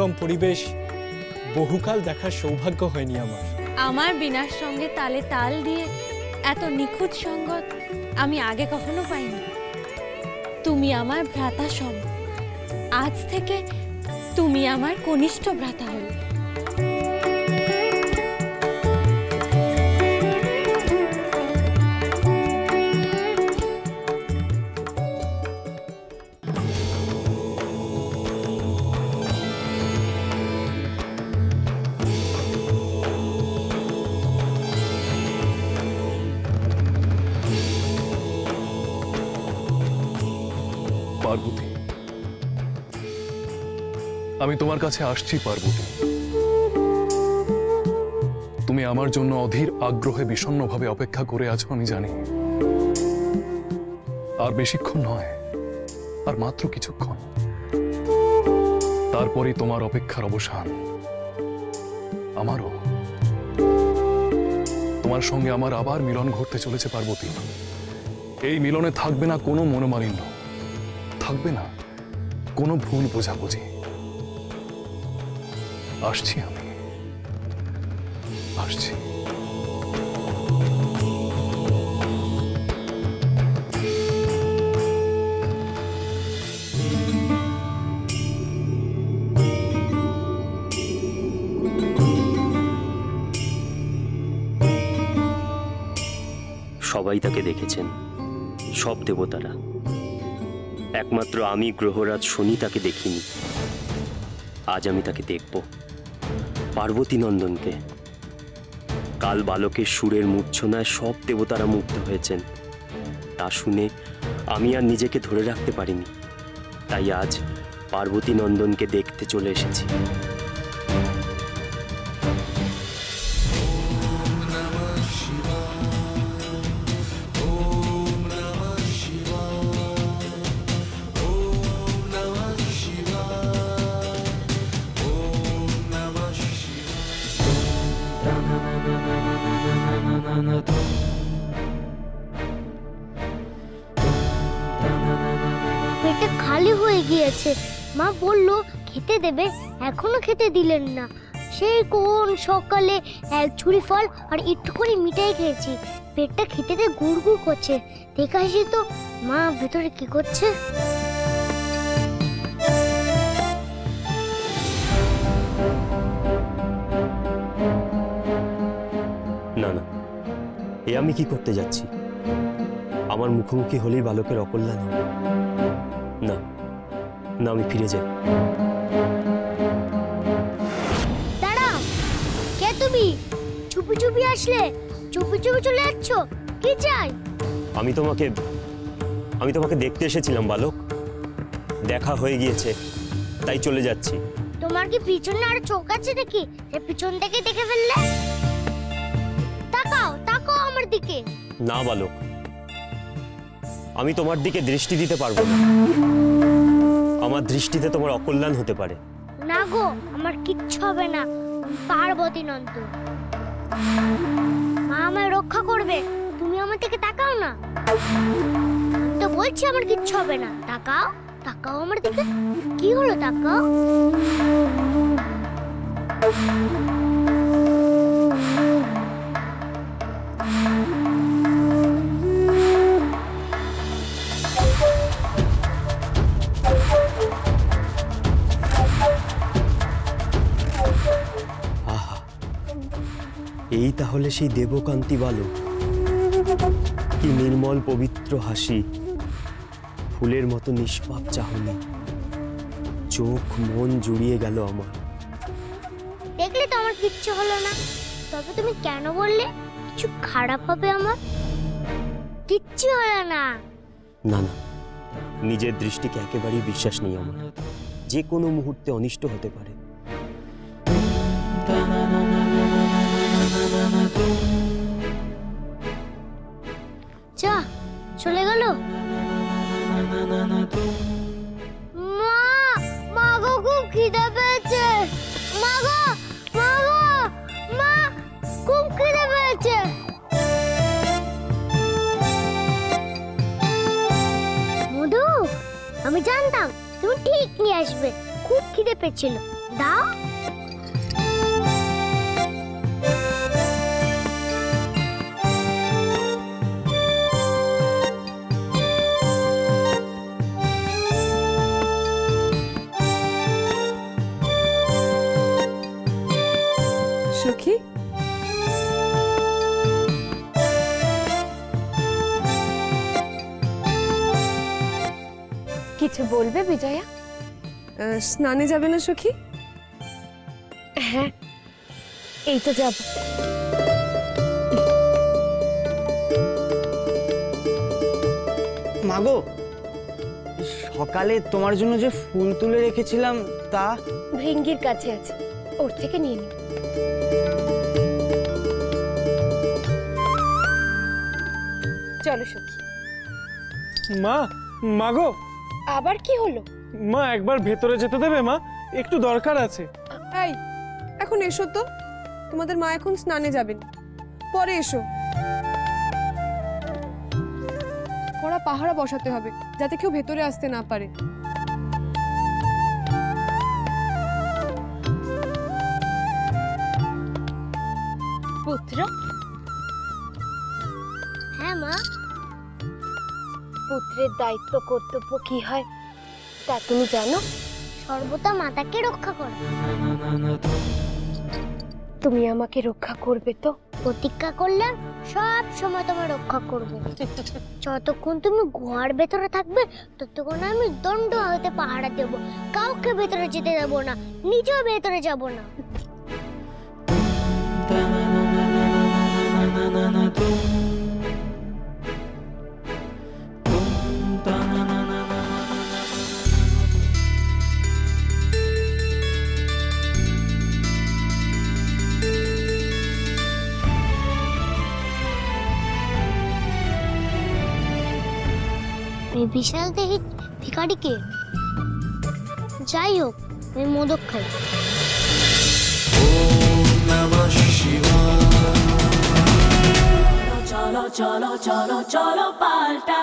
মনোরম পরিবেশ, বহুকাল দেখার সৌভাগ্য হয়নি আমার। আমার বিনার সঙ্গে তালে তাল দিয়ে এত নিখুঁত সঙ্গত আমি আগে কখনো পাইনি। তুমি আমার ভ্রাতা সম আজ থেকে তুমি আমার কনিষ্ঠ ভ্রাতা হলে। পার্বতী। আমি তোমার কাছে আসছি পার্বতী। তুমি আমার জন্য অধীর আগ্রহে বিষণ্ণভাবে অপেক্ষা করে আছো, আমি জানি। আর বেশিক্ষণ নয়, আর মাত্র কিছুক্ষণ। তারপরে তোমার অপেক্ষার অবসান। আমারও। তোমার সঙ্গে আমার আবার মিলন ঘটতে চলেছে পার্বতী। এই মিলনে থাকবে না কোনো মনোমালিন্য। থাকবে না। কোনো ভুল বোঝাবুঝি। আসছি আমি। আসছি। সবাই তাকে দেখেছেন। সব দেবতারা। একমাত্র আমি গ্রহরাজ শনি তাকে দেখিনি। আজ আমি তাকে দেখব, পার্বতী নন্দনকে। কাল বালকের সুরের মূর্ছনায় সব দেবতারা মুগ্ধ হয়েছেন। তা শুনে আমি আর নিজেকে ধরে রাখতে পারিনি। তাই আজ পার্বতী নন্দনকে দেখতে চলে এসেছি। খালি হয়ে গিয়েছে। মা বলল, খেতে দেবে? এখনও খেতে দিলেন না। সেই কোন সকালে এক ছুরি ফল আর একটু করে মিঠাই খেয়েছি। পেটটা খেতে খেতে গুড় গুড় করছে। দেখে আসি তো, মা ভেতরে কি করছে? না না, এ আমি কি করতে যাচ্ছি? আমার মুখোমুখি হলেই বালকের অকল্যাণ হবে। না না আমি ফিরে যাই। দাঁড়াও কে তুমি? চুপি চুপি আসলে চুপি চুপি চলে যাচ্ছ কি চাই? আমি তোমাকে আমি তোমাকে দেখতে এসেছিলাম বালক। দেখা হয়ে গিয়েছে তাই চলে যাচ্ছি। তোমার কি পিছনে আর চোখ আছে নাকি পিছন থেকে দেখে ফেললে? তাকাও তাকাও আমার দিকে। না বালক। আমি তোমার দিকে দৃষ্টি দিতে পারব না। আমার দৃষ্টিতে তোমার অকল্যাণ হতে পারে। না গো, আমার কিচ্ছু হবে না। পার্বতী নন্দ মা আমায় রক্ষা করবে। তুমি আমার দিকে তাকাও না। তো বলছি আমার কিচ্ছু হবে না। তাকাও তাকাও আমার দিকে। কি হলো, তাকাও? এই তাহলে সেই দেবকান্তি বালক। কি নির্মল পবিত্র হাসি ফুলের মতো নিষ্পাপ চাহনি। চোখ মন জুড়িয়ে গেল আমার। দেখলে তো আমার কিচ্ছু হলো না। তবে তুমি কেন বললে? কিছু খারাপ হবে আমার? কিচ্ছু হলো না। না না। নিজের দৃষ্টিকে একেবারেই বিশ্বাস নেই আমার। যে কোনো মুহূর্তে অনিষ্ট হতে পারে। যা, চলে গেল। মা মা গো, খুব খিদে পেয়েছে। মা গো মা গো, মা, খুব খিদে পেয়েছে। মধু, আমি জানতাম তুমি ঠিক নিয়ে আসবে। খুব খিদে পেয়েছিল। দাও। সখী? কিছু বলবে বিজয়া? স্নানে যাবে না সখী? হ্যাঁ এই তো যাব। মাগো সকালে তোমার জন্য যে ফুল তুলে রেখেছিলাম তা? ভৃঙ্গির কাছে আছে ওর থেকে নিয়ে নিও চলো সখী। মা মা গো। আবার কি হলো? মা একবার ভেতরে যেতে দেবে মা? একটু দরকার আছে। এই এখন এসো তো। তোমাদের মা এখন স্নানে যাবেন। পরে এসো। কড়া পাহারা বসাতে হবে যাতে কেউ ভেতরে আসতে না পারে। পুত্র পুত্রের দায়িত্ব কর্তব্য কি হয় তা তুমি জানো? সর্বদা মাতাকে রক্ষা করো। তুমি আমাকে রক্ষা করবে তো? প্রতিজ্ঞা করলে সব সময় তোমার রক্ষা করব। যতক্ষণ তুমি গুহার ভেতরে থাকবে ততক্ষণ আমি দণ্ড হতে পাহারা দেব। কাউকে ভেতরে যেতে দেবো না নিজেও ভেতরে যাব না। ওই বিশাল দেহি ভিখারিকে। যাই হোক আমি মোদক খাই। চলো চলো চলো চলো পাল্টা।